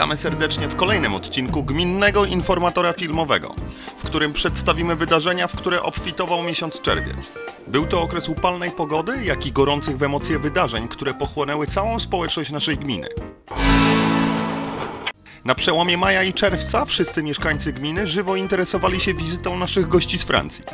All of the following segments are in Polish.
Witamy serdecznie w kolejnym odcinku Gminnego Informatora Filmowego, w którym przedstawimy wydarzenia, w które obfitował miesiąc czerwiec. Był to okres upalnej pogody, jak i gorących w emocje wydarzeń, które pochłonęły całą społeczność naszej gminy. Na przełomie maja i czerwca wszyscy mieszkańcy gminy żywo interesowali się wizytą naszych gości z Francji.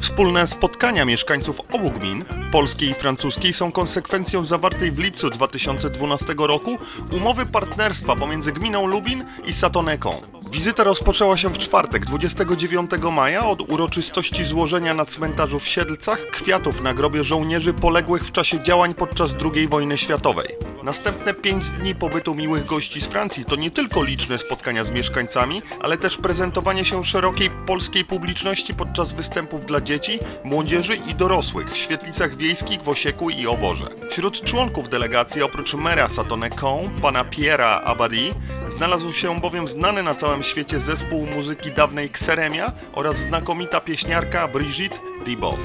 Wspólne spotkania mieszkańców obu gmin, polskiej i francuskiej, są konsekwencją zawartej w lipcu 2012 roku umowy partnerstwa pomiędzy gminą Lubin i Satoneką. Wizyta rozpoczęła się w czwartek, 29 maja, od uroczystości złożenia na cmentarzu w Siedlcach kwiatów na grobie żołnierzy poległych w czasie działań podczas II wojny światowej. Następne pięć dni pobytu miłych gości z Francji to nie tylko liczne spotkania z mieszkańcami, ale też prezentowanie się szerokiej polskiej publiczności podczas występów dla dzieci, młodzieży i dorosłych w świetlicach wiejskich w Osieku i Oborze. Wśród członków delegacji oprócz mera Satoneką, pana Pierre'a Abadi, znalazł się bowiem znany na całym świecie zespół muzyki dawnej Kseremia oraz znakomita pieśniarka Brigitte Dibow.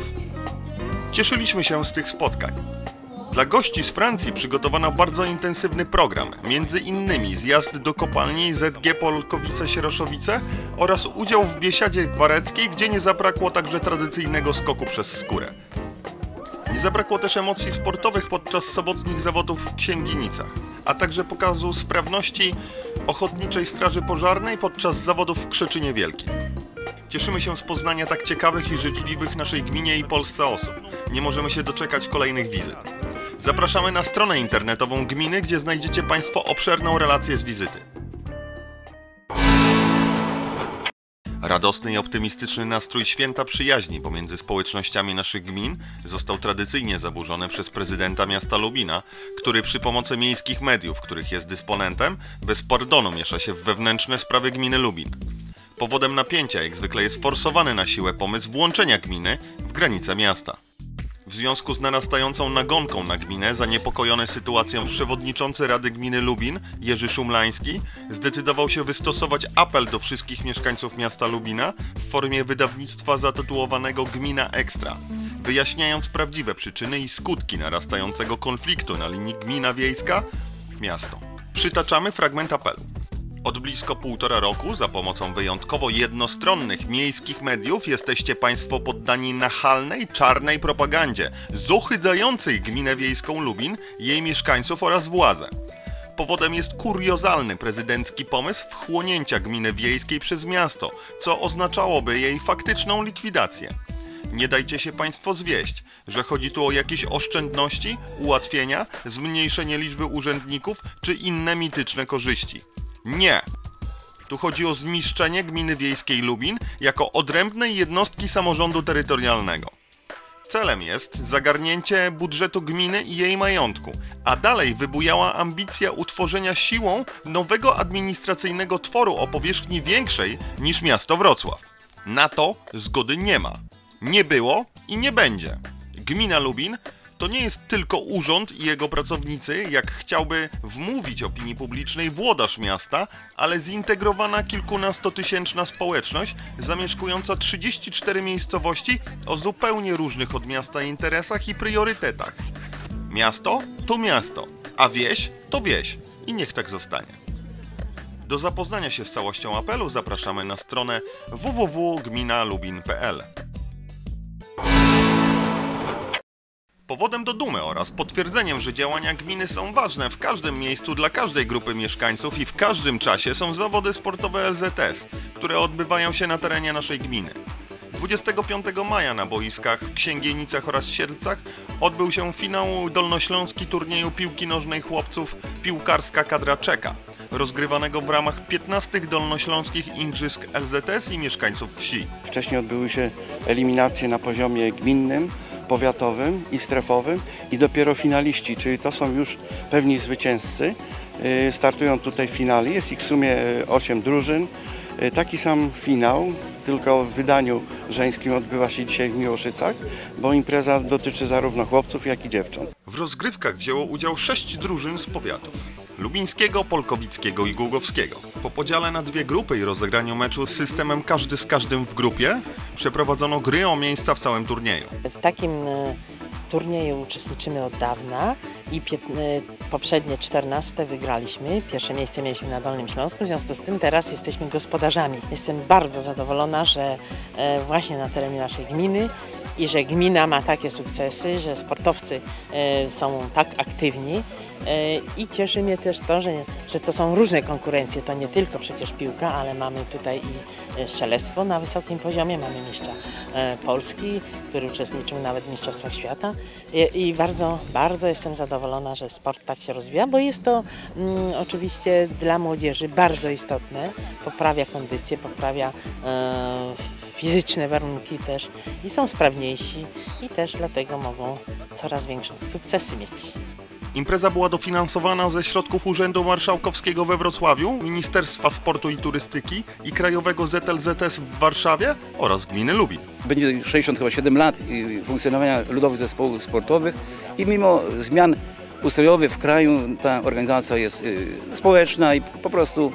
Cieszyliśmy się z tych spotkań. Dla gości z Francji przygotowano bardzo intensywny program, między innymi zjazd do kopalni ZG Polkowice-Sieroszowice oraz udział w biesiadzie gwareckiej, gdzie nie zabrakło także tradycyjnego skoku przez skórę. Nie zabrakło też emocji sportowych podczas sobotnich zawodów w Księginicach, a także pokazu sprawności Ochotniczej Straży Pożarnej podczas zawodów w Krzeczynie Wielkim. Cieszymy się z poznania tak ciekawych i życzliwych naszej gminie i Polsce osób. Nie możemy się doczekać kolejnych wizyt. Zapraszamy na stronę internetową gminy, gdzie znajdziecie Państwo obszerną relację z wizyty. Radosny i optymistyczny nastrój święta przyjaźni pomiędzy społecznościami naszych gmin został tradycyjnie zaburzony przez prezydenta miasta Lubina, który przy pomocy miejskich mediów, których jest dysponentem, bez pardonu miesza się w wewnętrzne sprawy gminy Lubin. Powodem napięcia jak zwykle jest forsowany na siłę pomysł włączenia gminy w granice miasta. W związku z narastającą nagonką na gminę, zaniepokojony sytuacją przewodniczący Rady Gminy Lubin, Jerzy Szumlański, zdecydował się wystosować apel do wszystkich mieszkańców miasta Lubina w formie wydawnictwa zatytułowanego Gmina Ekstra, wyjaśniając prawdziwe przyczyny i skutki narastającego konfliktu na linii gmina wiejska miasto. Przytaczamy fragment apelu. Od blisko półtora roku za pomocą wyjątkowo jednostronnych miejskich mediów jesteście Państwo poddani nachalnej, czarnej propagandzie, zohydzającej gminę wiejską Lubin, jej mieszkańców oraz władzę. Powodem jest kuriozalny prezydencki pomysł wchłonięcia gminy wiejskiej przez miasto, co oznaczałoby jej faktyczną likwidację. Nie dajcie się Państwo zwieść, że chodzi tu o jakieś oszczędności, ułatwienia, zmniejszenie liczby urzędników czy inne mityczne korzyści. Nie! Tu chodzi o zniszczenie gminy wiejskiej Lubin jako odrębnej jednostki samorządu terytorialnego. Celem jest zagarnięcie budżetu gminy i jej majątku, a dalej wybujała ambicja utworzenia siłą nowego administracyjnego tworu o powierzchni większej niż miasto Wrocław. Na to zgody nie ma. Nie było i nie będzie. Gmina Lubin to nie jest tylko urząd i jego pracownicy, jak chciałby wmówić opinii publicznej włodarz miasta, ale zintegrowana kilkunastotysięczna społeczność zamieszkująca 34 miejscowości o zupełnie różnych od miasta interesach i priorytetach. Miasto to miasto, a wieś to wieś i niech tak zostanie. Do zapoznania się z całością apelu zapraszamy na stronę www.gminalubin.pl. Powodem do dumy oraz potwierdzeniem, że działania gminy są ważne w każdym miejscu dla każdej grupy mieszkańców i w każdym czasie są zawody sportowe LZS, które odbywają się na terenie naszej gminy. 25 maja na boiskach w Księgienicach oraz Siedlcach odbył się finał dolnośląski turnieju piłki nożnej chłopców Piłkarska Kadra Czeka, rozgrywanego w ramach 15 dolnośląskich igrzysk LZS i mieszkańców wsi. Wcześniej odbyły się eliminacje na poziomie gminnym, powiatowym i strefowym i dopiero finaliści, czyli to są już pewni zwycięzcy, y, startują tutaj w finale. Jest ich w sumie 8 drużyn. Y, taki sam finał, tylko w wydaniu żeńskim odbywa się dzisiaj w Miłoszycach, bo impreza dotyczy zarówno chłopców, jak i dziewcząt. W rozgrywkach wzięło udział sześć drużyn z powiatów. Lubińskiego, Polkowickiego i Głogowskiego. Po podziale na dwie grupy i rozegraniu meczu z systemem każdy z każdym w grupie, przeprowadzono gry o miejsca w całym turnieju. W takim e, turnieju uczestniczymy od dawna i e, poprzednie 14 wygraliśmy. Pierwsze miejsce mieliśmy na Dolnym Śląsku, w związku z tym teraz jesteśmy gospodarzami. Jestem bardzo zadowolona, że e, właśnie na terenie naszej gminy i że gmina ma takie sukcesy, że sportowcy są tak aktywni i cieszy mnie też to, że, że to są różne konkurencje, to nie tylko przecież piłka, ale mamy tutaj i e, strzelectwo na wysokim poziomie, mamy mistrza e, Polski, który uczestniczył nawet w Mistrzostwach Świata. I, i bardzo, bardzo jestem zadowolona, że sport tak się rozwija, bo jest to mm, oczywiście dla młodzieży bardzo istotne, poprawia kondycję, poprawia e, fizyczne warunki też i są sprawniejsi i też dlatego mogą coraz większe sukcesy mieć. Impreza była dofinansowana ze środków Urzędu Marszałkowskiego we Wrocławiu, Ministerstwa Sportu i Turystyki i Krajowego ZLZS w Warszawie oraz Gminy Lubin. Będzie 67 lat y, funkcjonowania ludowych zespołów sportowych i mimo zmian ustrojowych w kraju ta organizacja jest y, społeczna i po prostu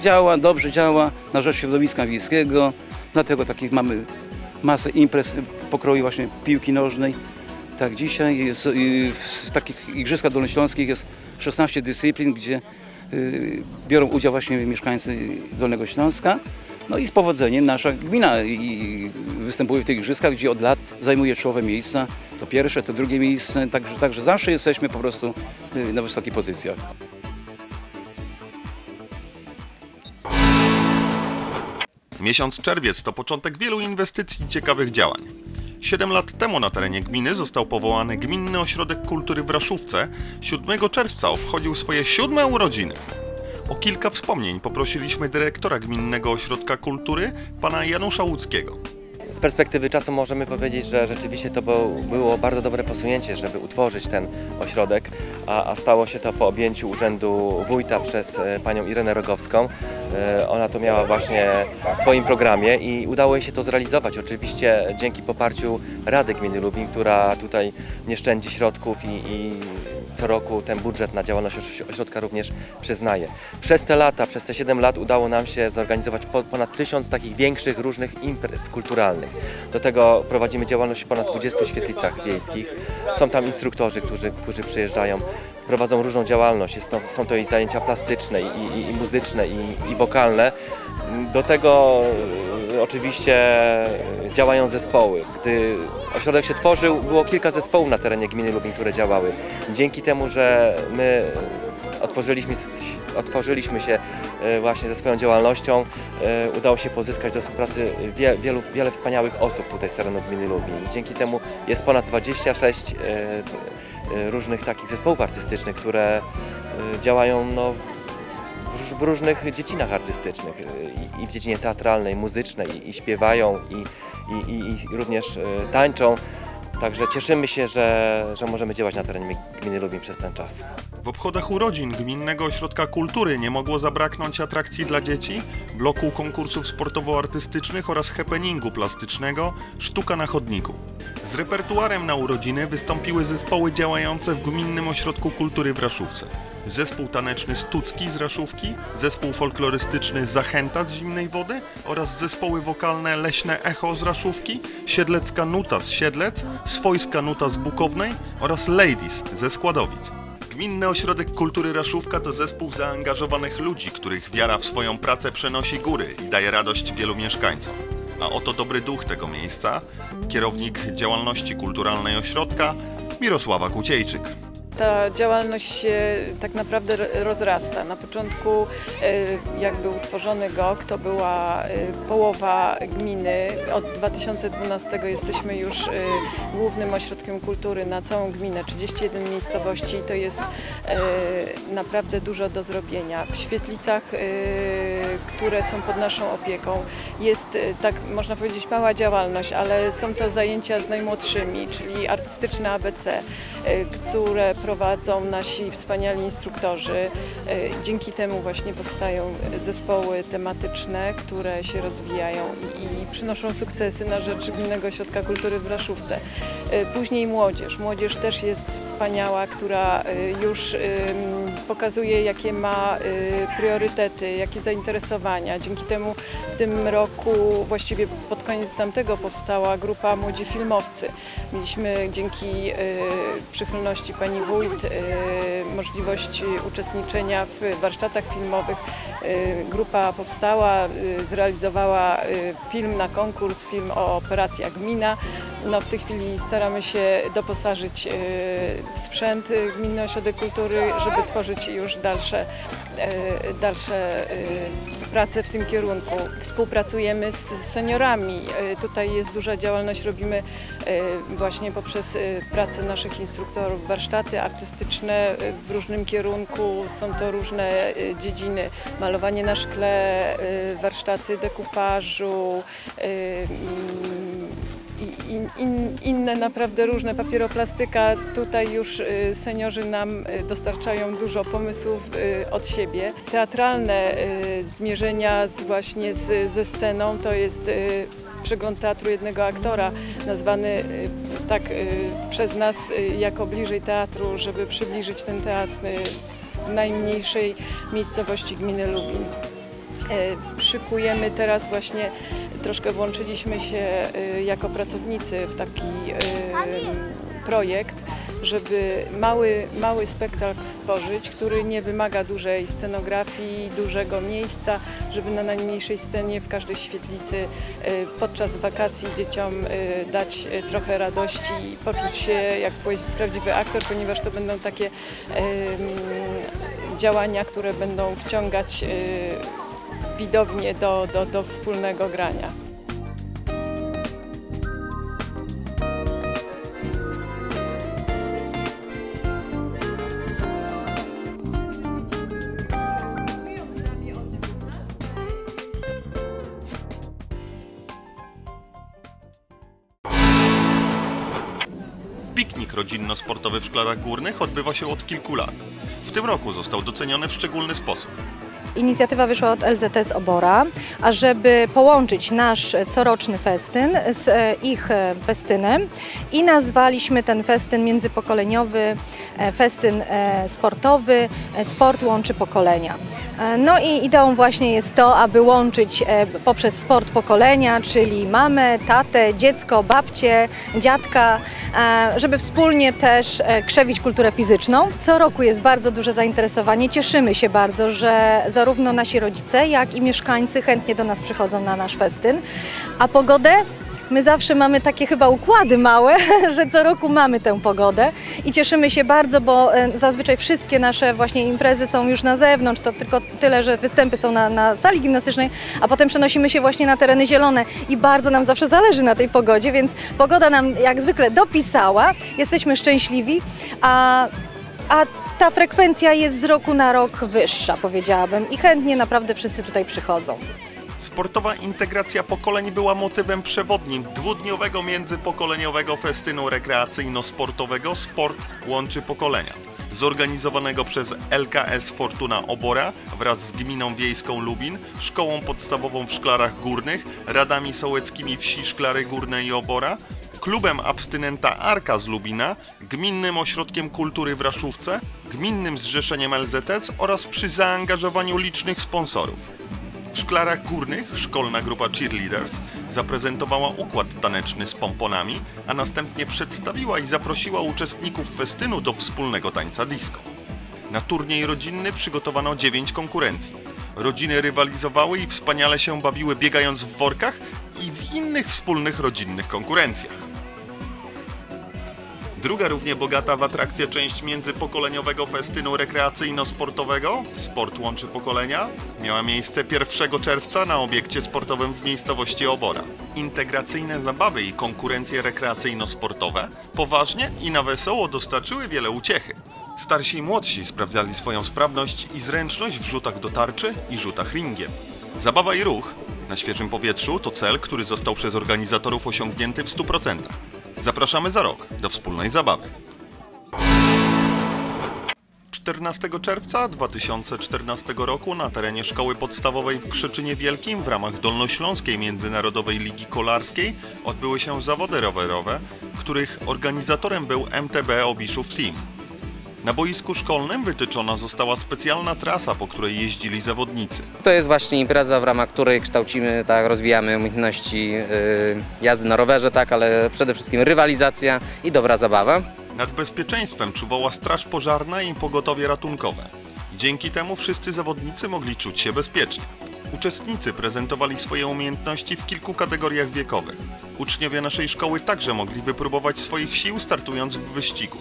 działa, dobrze działa na rzecz środowiska wiejskiego. Dlatego takich mamy masę imprez pokroju właśnie piłki nożnej. Tak, dzisiaj jest, y, w takich igrzyskach dolnośląskich jest 16 dyscyplin, gdzie y, biorą udział właśnie mieszkańcy Dolnego Śląska. No i z powodzeniem nasza gmina i występuje w tych igrzyskach, gdzie od lat zajmuje czołowe miejsca. To pierwsze, to drugie miejsce, także, także zawsze jesteśmy po prostu y, na wysokich pozycjach. Miesiąc czerwiec to początek wielu inwestycji i ciekawych działań. Siedem lat temu na terenie gminy został powołany Gminny Ośrodek Kultury w Raszówce. 7 czerwca obchodził swoje siódme urodziny. O kilka wspomnień poprosiliśmy dyrektora Gminnego Ośrodka Kultury, pana Janusza Łódzkiego. Z perspektywy czasu możemy powiedzieć, że rzeczywiście to było, bardzo dobre posunięcie, żeby utworzyć ten ośrodek, a, a stało się to po objęciu urzędu wójta przez e, panią Irenę Rogowską. E, Ona to miała właśnie w swoim programie i udało jej się to zrealizować. Oczywiście dzięki poparciu Rady Gminy Lubin, która tutaj nie szczędzi środków i, i co roku ten budżet na działalność oś- ośrodka również przyznaje. Przez te lata, przez te 7 lat udało nam się zorganizować po, ponad tysiąc takich większych różnych imprez kulturalnych. Do tego prowadzimy działalność w ponad 20 świetlicach wiejskich. Są tam instruktorzy, którzy, którzy przyjeżdżają, prowadzą różną działalność. Jest to, są to i zajęcia plastyczne, i, i, i muzyczne, i, i wokalne. Do tego oczywiście działają zespoły. Gdy ośrodek się tworzył, było kilka zespołów na terenie gminy Lubin, które działały. Dzięki temu, że my otworzyliśmy, otworzyliśmy się e, właśnie ze swoją działalnością, e, udało się pozyskać do współpracy wie, wielu, wiele wspaniałych osób tutaj z terenu gminy Lubin. Dzięki temu jest ponad 26 e, e, różnych takich zespołów artystycznych, które e, działają no, w róż- w różnych dziedzinach artystycznych y, i- w dziedzinie teatralnej, muzycznej i, śpiewają i, i, i, i również y, tańczą. Także cieszymy się, że, że możemy działać na terenie gminy Lubin przez ten czas. W obchodach urodzin Gminnego Ośrodka Kultury nie mogło zabraknąć atrakcji dla dzieci, bloku konkursów sportowo-artystycznych oraz happeningu plastycznego Sztuka na chodniku. Z repertuarem na urodziny wystąpiły zespoły działające w Gminnym Ośrodku Kultury w Raszówce. Zespół taneczny Stucki z Raszówki, zespół folklorystyczny Zachęta z Zimnej Wody oraz zespoły wokalne Leśne Echo z Raszówki, Siedlecka Nuta z Siedlec, Swojska Nuta z Bukownej oraz Ladies ze Składowic. Gminny Ośrodek Kultury Raszówka to zespół zaangażowanych ludzi, których wiara w swoją pracę przenosi góry i daje radość wielu mieszkańcom. A oto dobry duch tego miejsca, kierownik działalności kulturalnej ośrodka Mirosława Kuciejczyk. Ta działalność się tak naprawdę ro- rozrasta. Na początku e, jak był utworzony GOK, to była e, połowa gminy. Od 2012 jesteśmy już e, głównym ośrodkiem kultury na całą gminę, 31 miejscowości. To jest naprawdę dużo do zrobienia. W świetlicach, które są pod naszą opieką, jest tak można powiedzieć mała działalność, ale są to zajęcia z najmłodszymi, czyli artystyczne ABC, które prowadzą nasi wspaniali instruktorzy. E, Dzięki temu właśnie powstają zespoły tematyczne, które się rozwijają i, przynoszą sukcesy na rzecz Gminnego Ośrodka Kultury w Raszówce. E, Później młodzież. Młodzież też jest wspaniała, która e, już pokazuje jakie ma y, priorytety, jakie zainteresowania. Dzięki temu w tym roku, właściwie pod koniec tamtego powstała grupa Młodzi Filmowcy. Mieliśmy dzięki y, przychylności pani wójt y, możliwość uczestniczenia w warsztatach filmowych. Grupa powstała, zrealizowała film na konkurs, film o operacjach gmina. No, w tej chwili staramy się doposażyć w sprzęt Gminny Ośrodek Kultury, żeby tworzyć już dalsze, y, dalsze y, prace w tym kierunku. Współpracujemy z seniorami. Y, Tutaj jest duża działalność, robimy właśnie poprzez pracę naszych instruktorów warsztaty artystyczne w różnym kierunku. Są to różne dziedziny, malowanie na szkle, warsztaty dekupażu, in, in, inne naprawdę różne, papieroplastyka. Tutaj już y, seniorzy nam y, dostarczają dużo pomysłów y, od siebie. Teatralne zmierzenia z, właśnie z, ze sceną to jest przegląd teatru jednego aktora, nazwany tak przez nas jako bliżej teatru, żeby przybliżyć ten teatr najmniejszej miejscowości gminy Lubin. Szykujemy teraz właśnie, troszkę włączyliśmy się e, jako pracownicy w taki e, projekt, żeby mały, mały spektakl stworzyć, który nie wymaga dużej scenografii, dużego miejsca, żeby na najmniejszej scenie w każdej świetlicy e, podczas wakacji dzieciom dać trochę radości i poczuć się jak prawdziwy aktor, ponieważ to będą takie działania, które będą wciągać widownię do, do, do wspólnego grania. Piknik rodzinno-sportowy w Szklarach Górnych odbywa się od kilku lat. W tym roku został doceniony w szczególny sposób. Inicjatywa wyszła od LZS Obora, ażeby połączyć nasz coroczny festyn z e, ich e, festynem i nazwaliśmy ten festyn międzypokoleniowy, e, festyn sportowy, sport łączy pokolenia. E, No i ideą właśnie jest to, aby łączyć e, poprzez sport pokolenia, czyli mamę, tatę, dziecko, babcię, dziadka, e, żeby wspólnie też krzewić kulturę fizyczną. Co roku jest bardzo duże zainteresowanie. Cieszymy się bardzo, że zarówno nasi rodzice, jak i mieszkańcy chętnie do nas przychodzą na nasz festyn. A pogodę? My zawsze mamy takie chyba układy małe, że co roku mamy tę pogodę i cieszymy się bardzo, bo e, zazwyczaj wszystkie nasze właśnie imprezy są już na zewnątrz, to tylko tyle, że występy są na, na sali gimnastycznej, a potem przenosimy się właśnie na tereny zielone i bardzo nam zawsze zależy na tej pogodzie, więc pogoda nam jak zwykle dopisała, jesteśmy szczęśliwi, a, a ta frekwencja jest z roku na rok wyższa, powiedziałabym i chętnie naprawdę wszyscy tutaj przychodzą. Sportowa integracja pokoleń była motywem przewodnim dwudniowego międzypokoleniowego festynu rekreacyjno-sportowego Sport łączy pokolenia. Zorganizowanego przez LKS Fortuna Obora wraz z Gminą Wiejską Lubin, Szkołą Podstawową w Szklarach Górnych, Radami Sołeckimi Wsi Szklary Górne i Obora, Klubem Abstynenta Arka z Lubina, Gminnym Ośrodkiem Kultury w Raszówce, Gminnym Zrzeszeniem LZS oraz przy zaangażowaniu licznych sponsorów. W Szklarach Górnych szkolna grupa Cheerleaders zaprezentowała układ taneczny z pomponami, a następnie przedstawiła i zaprosiła uczestników festynu do wspólnego tańca disco. Na turniej rodzinny przygotowano 9 konkurencji. Rodziny rywalizowały i wspaniale się bawiły biegając w workach i w innych wspólnych rodzinnych konkurencjach. Druga równie bogata w atrakcje część międzypokoleniowego festynu rekreacyjno-sportowego Sport łączy pokolenia miała miejsce 1 czerwca na obiekcie sportowym w miejscowości Obora. Integracyjne zabawy i konkurencje rekreacyjno-sportowe poważnie i na wesoło dostarczyły wiele uciechy. Starsi i młodsi sprawdzali swoją sprawność i zręczność w rzutach do tarczy i rzutach ringiem. Zabawa i ruch na świeżym powietrzu to cel, który został przez organizatorów osiągnięty w 100%. Zapraszamy za rok do wspólnej zabawy. 14 czerwca 2014 roku na terenie Szkoły Podstawowej w Krzyczynie Wielkim w ramach Dolnośląskiej Międzynarodowej Ligi Kolarskiej odbyły się zawody rowerowe, których organizatorem był MTB Obiszów Team. Na boisku szkolnym wytyczona została specjalna trasa, po której jeździli zawodnicy. To jest właśnie impreza, w ramach której kształcimy, tak, rozwijamy umiejętności y, jazdy na rowerze, tak, ale przede wszystkim rywalizacja i dobra zabawa. Nad bezpieczeństwem czuwała straż pożarna i pogotowie ratunkowe. Dzięki temu wszyscy zawodnicy mogli czuć się bezpiecznie. Uczestnicy prezentowali swoje umiejętności w kilku kategoriach wiekowych. Uczniowie naszej szkoły także mogli wypróbować swoich sił startując w wyścigu.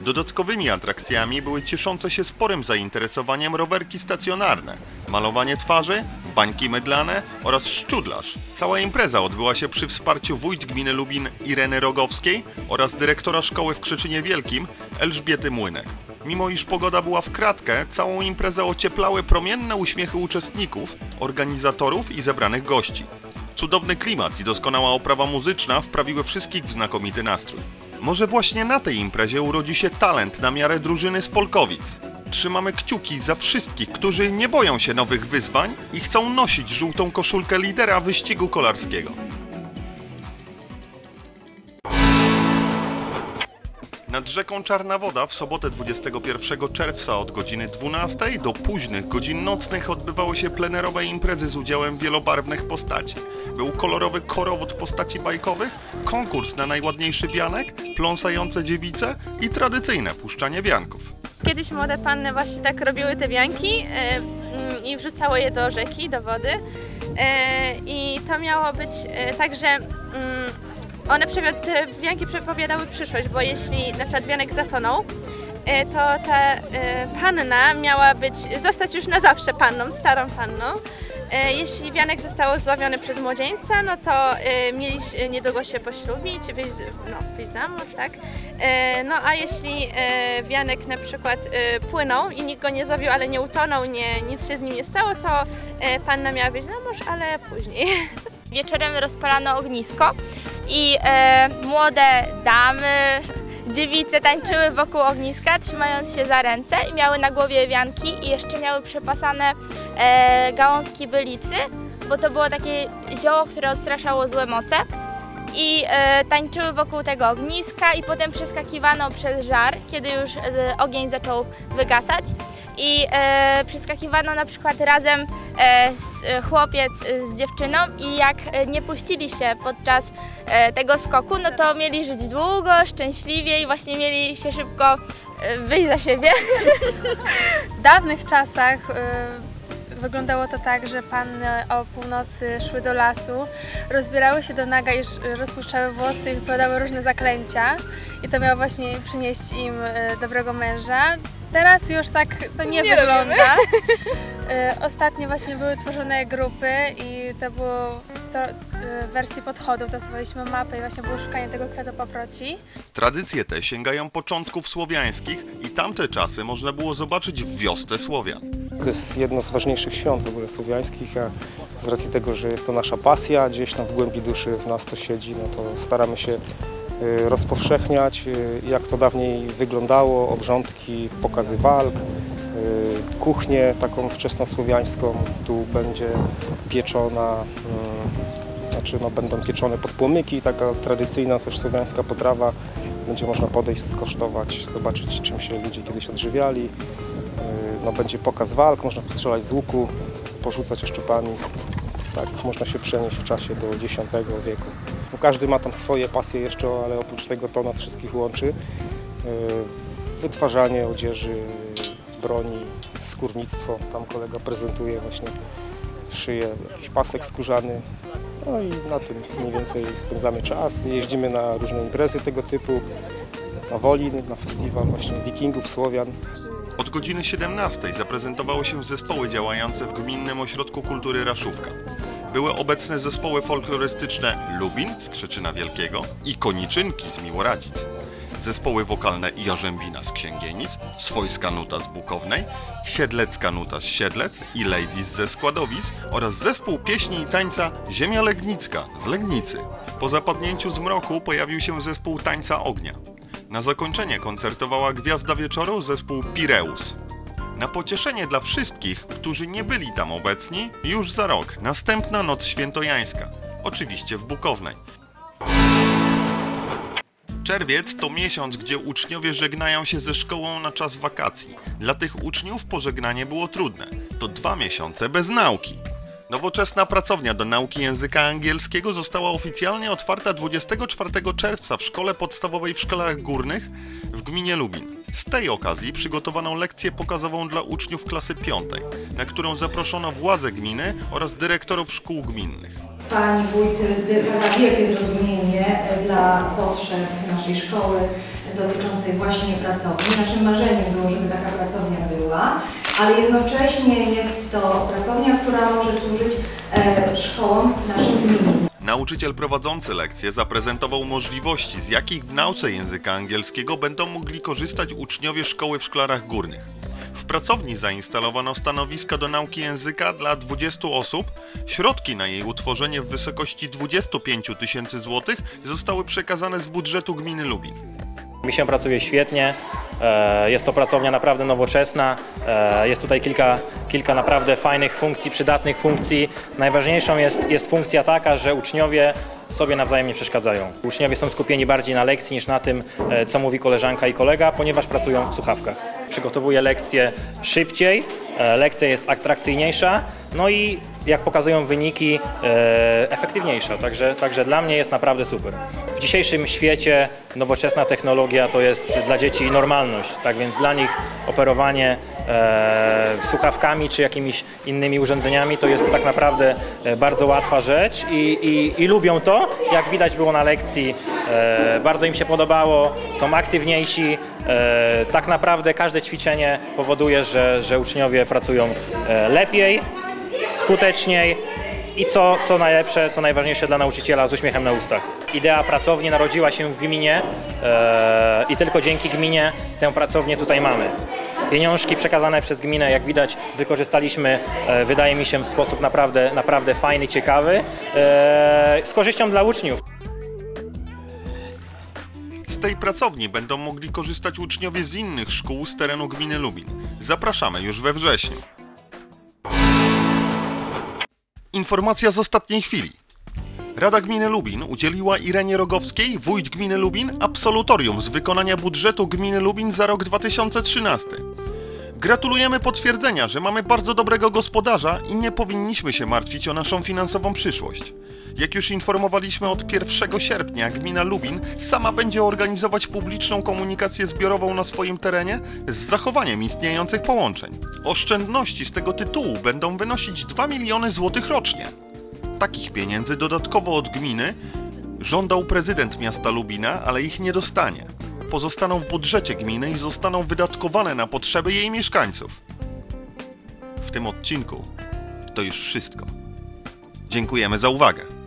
Dodatkowymi atrakcjami były cieszące się sporym zainteresowaniem rowerki stacjonarne, malowanie twarzy, bańki mydlane oraz szczudlarz. Cała impreza odbyła się przy wsparciu wójt gminy Lubin Ireny Rogowskiej oraz dyrektora szkoły w Krzyczynie Wielkim Elżbiety Młynek. Mimo iż pogoda była w kratkę, całą imprezę ocieplały promienne uśmiechy uczestników, organizatorów i zebranych gości. Cudowny klimat i doskonała oprawa muzyczna wprawiły wszystkich w znakomity nastrój. Może właśnie na tej imprezie urodzi się talent na miarę drużyny z Polkowic. Trzymamy kciuki za wszystkich, którzy nie boją się nowych wyzwań i chcą nosić żółtą koszulkę lidera wyścigu kolarskiego. Nad rzeką Czarna Woda w sobotę 21 czerwca od godziny 12 do późnych godzin nocnych odbywały się plenerowe imprezy z udziałem wielobarwnych postaci. Był kolorowy korowód postaci bajkowych, konkurs na najładniejszy wianek, pląsające dziewice i tradycyjne puszczanie wianków. Kiedyś młode panny właśnie tak robiły te wianki e, mm, i wrzucały je do rzeki, do wody. E, I to miało być e, tak, że mm, one te wianki przepowiadały przyszłość, bo jeśli na przykład wianek zatonął, e, to ta e, panna miała być, zostać już na zawsze panną, starą panną. E, Jeśli wianek został zławiony przez młodzieńca, no to mieli niedługo się poślubić, wyjść, no, wyjść za mąż, tak? No a jeśli wianek na przykład płynął i nikt go nie złowił, ale nie utonął, nie, nic się z nim nie stało, to panna miała wyjść na mąż, ale później. Wieczorem rozpalano ognisko i e, młode damy, dziewice tańczyły wokół ogniska, trzymając się za ręce i miały na głowie wianki i jeszcze miały przepasane e, gałązki bylicy, bo to było takie zioło, które odstraszało złe moce. I e, tańczyły wokół tego ogniska i potem przeskakiwano przez żar, kiedy już e, ogień zaczął wygasać. I e, przeskakiwano na przykład razem e, z, e, chłopiec z dziewczyną i jak e, nie puścili się podczas e, tego skoku, no to mieli żyć długo, szczęśliwie i właśnie mieli się szybko e, wyjść za siebie. W dawnych czasach wyglądało to tak, że panny o północy szły do lasu, rozbierały się do naga i sz- rozpuszczały włosy i wypowiadały różne zaklęcia i to miało właśnie przynieść im dobrego męża. Teraz już tak to nie, Nie wygląda. Y, Ostatnio właśnie były tworzone grupy i to było to, y, w wersji podchodów, dostawaliśmy mapę i właśnie było szukanie tego kwiatu paproci. Tradycje te sięgają początków słowiańskich i tamte czasy można było zobaczyć w wiosce Słowian. To jest jedno z ważniejszych świąt w ogóle słowiańskich, a z racji tego, że jest to nasza pasja, gdzieś tam w głębi duszy w nas to siedzi, no to staramy się rozpowszechniać, y, jak to dawniej wyglądało, obrządki, pokazy walk, y, kuchnię taką wczesnosłowiańską. Tu będzie pieczona, y, znaczy no, będą pieczone podpłomyki, taka tradycyjna też słowiańska potrawa. Będzie można podejść, skosztować, zobaczyć czym się ludzie kiedyś odżywiali. No, będzie pokaz walk, można postrzelać z łuku, porzucać oszczupami. Tak, można się przenieść w czasie do X wieku. No, każdy ma tam swoje pasje jeszcze, ale oprócz tego to nas wszystkich łączy. Yy, Wytwarzanie odzieży, broni, skórnictwo. Tam kolega prezentuje właśnie, szyje jakiś pasek skórzany. No i na tym mniej więcej spędzamy czas. Jeździmy na różne imprezy tego typu, na Wolin, na festiwal właśnie wikingów, Słowian. Od godziny 17 zaprezentowały się zespoły działające w Gminnym Ośrodku Kultury Raszówka. Były obecne zespoły folklorystyczne Lubin z Krzyczyna Wielkiego i Koniczynki z Miłoradzic. Zespoły wokalne Jarzębina z Księgienic, Swojska Nuta z Bukownej, Siedlecka Nuta z Siedlec i Ladies ze Składowic oraz zespół pieśni i tańca Ziemia Legnicka z Legnicy. Po zapadnięciu zmroku pojawił się zespół tańca ognia. Na zakończenie koncertowała Gwiazda Wieczoru zespół Pireus. Na pocieszenie dla wszystkich, którzy nie byli tam obecni, już za rok następna noc świętojańska, oczywiście w Bukownej. Czerwiec to miesiąc, gdzie uczniowie żegnają się ze szkołą na czas wakacji. Dla tych uczniów pożegnanie było trudne. To dwa miesiące bez nauki. Nowoczesna pracownia do nauki języka angielskiego została oficjalnie otwarta 24 czerwca w szkole podstawowej w Szkolach Górnych w gminie Lubin. Z tej okazji przygotowano lekcję pokazową dla uczniów klasy piątej, na którą zaproszono władze gminy oraz dyrektorów szkół gminnych. Pani wójt wyraża wielkie zrozumienie dla potrzeb naszej szkoły dotyczącej właśnie pracowni. Naszym marzeniem było, żeby taka pracownia była, ale jednocześnie jest to pracownia, która może służyć e, szkołom naszym gminnym. Nauczyciel prowadzący lekcję zaprezentował możliwości, z jakich w nauce języka angielskiego będą mogli korzystać uczniowie szkoły w Szklarach Górnych. W pracowni zainstalowano stanowiska do nauki języka dla 20 osób. Środki na jej utworzenie w wysokości 25 tysięcy złotych zostały przekazane z budżetu gminy Lubin. Mi się pracuje świetnie. E, Jest to pracownia naprawdę nowoczesna. E, Jest tutaj kilka, kilka naprawdę fajnych funkcji, przydatnych funkcji. Najważniejszą jest, jest funkcja taka, że uczniowie sobie nawzajem nie przeszkadzają. Uczniowie są skupieni bardziej na lekcji niż na tym, e, co mówi koleżanka i kolega, ponieważ pracują w słuchawkach. Przygotowuję lekcję szybciej, lekcja jest atrakcyjniejsza, no i jak pokazują wyniki, e, efektywniejsza. Także, także dla mnie jest naprawdę super. W dzisiejszym świecie nowoczesna technologia to jest dla dzieci normalność, tak więc dla nich operowanie e, słuchawkami czy jakimiś innymi urządzeniami to jest tak naprawdę e, bardzo łatwa rzecz i, i, i lubią to, jak widać było na lekcji. E, bardzo im się podobało, są aktywniejsi. E, tak naprawdę każde ćwiczenie powoduje, że, że uczniowie pracują e, lepiej, skuteczniej i co, co najlepsze, co najważniejsze dla nauczyciela z uśmiechem na ustach. Idea pracowni narodziła się w gminie e, i tylko dzięki gminie tę pracownię tutaj mamy. Pieniążki przekazane przez gminę, jak widać, wykorzystaliśmy, e, wydaje mi się, w sposób naprawdę, naprawdę fajny, ciekawy, e, z korzyścią dla uczniów. Z tej pracowni będą mogli korzystać uczniowie z innych szkół z terenu gminy Lubin. Zapraszamy już we wrześniu. Informacja z ostatniej chwili. Rada Gminy Lubin udzieliła Irenie Rogowskiej, wójt gminy Lubin, absolutorium z wykonania budżetu gminy Lubin za rok 2013. Gratulujemy potwierdzenia, że mamy bardzo dobrego gospodarza i nie powinniśmy się martwić o naszą finansową przyszłość. Jak już informowaliśmy od 1 sierpnia, gmina Lubin sama będzie organizować publiczną komunikację zbiorową na swoim terenie z zachowaniem istniejących połączeń. Oszczędności z tego tytułu będą wynosić 2 miliony złotych rocznie. Takich pieniędzy dodatkowo od gminy żądał prezydent miasta Lubina, ale ich nie dostanie. Pozostaną w budżecie gminy i zostaną wydatkowane na potrzeby jej mieszkańców. W tym odcinku to już wszystko. Dziękujemy za uwagę.